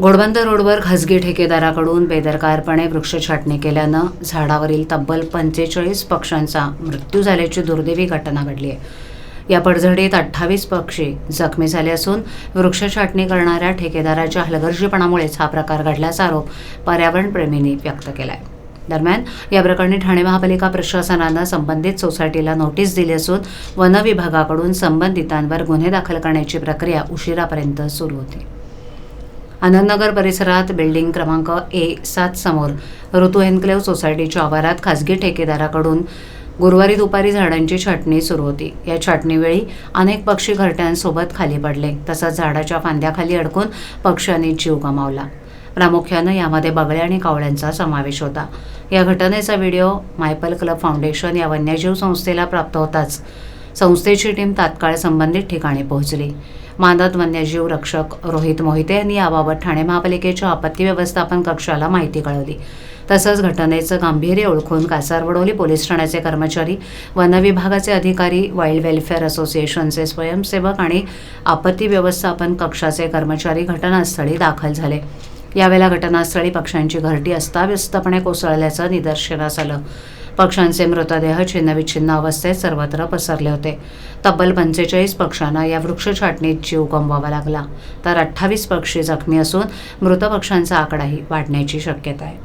घोडबंदर रोडवर खासगी ठेकेदाराकडून बेदरकारपणे वृक्ष छाटणी केल्यानं झाडावरील तब्बल पंचेचाळीस पक्ष्यांचा मृत्यू झाल्याची दुर्दैवी घटना घडली आहे. या पडझडीत अठ्ठावीस पक्षी जखमी झाले असून वृक्ष छाटणी करणाऱ्या ठेकेदाराच्या हलगर्जीपणामुळेच हा प्रकार घडल्याचा आरोप पर्यावरणप्रेमींनी व्यक्त केला आहे दरम्यान या प्रकरणी ठाणे महापालिका प्रशासनानं संबंधित सोसायटीला नोटीस दिली असून वन विभागाकडून संबंधितांवर गुन्हे दाखल करण्याची प्रक्रिया उशिरापर्यंत सुरू होती. आनंदनगर परिसरात बिल्डिंग क्रमांक ए सात समोर ऋतू एन्क्लेव्ह सोसायटीच्या आवारात खासगी ठेकेदाराकडून गुरुवारी दुपारी झाडांची छाटणी सुरू होती. या छाटणीवेळी अनेक पक्षी घरट्यांसोबत खाली पडले. तसंच झाडाच्या फांद्याखाली अडकून पक्ष्यांनी जीव गमावला. प्रामुख्यानं यामध्ये बगळे आणि कावळ्यांचा समावेश होता. या घटनेचा व्हिडिओ मायपल क्लब फाउंडेशन या वन्यजीव संस्थेला प्राप्त होताच संस्थेची टीम तात्काळ संबंधित ठिकाणी पोहोचली. मानद वन्यजीव रक्षक रोहित मोहिते यांनी याबाबत ठाणे महापालिकेच्या आपत्ती व्यवस्थापन कक्षाला माहिती कळवली. तसंच घटनेचं गांभीर्य ओळखून कासारवडोली पोलीस ठाण्याचे कर्मचारी वनविभागाचे अधिकारी वाईल्ड वेलफेअर असोसिएशनचे स्वयंसेवक आणि आपत्ती व्यवस्थापन कक्षाचे कर्मचारी घटनास्थळी दाखल झाले. यावेळेला घटनास्थळी पक्ष्यांची घरटी अस्ताव्यस्तपणे कोसळल्याचं निदर्शनास आलं. पक्ष्यांचे मृतदेह छिन्नविच्छिन्न अवस्थेत सर्वत्र पसरले होते. तब्बल पंचेचाळीस पक्ष्यांना या वृक्ष छाटणीत जीव गमवावा लागला. तर अठ्ठावीस पक्षी जखमी असून मृत पक्ष्यांचा आकडाही वाढण्याची शक्यता आहे.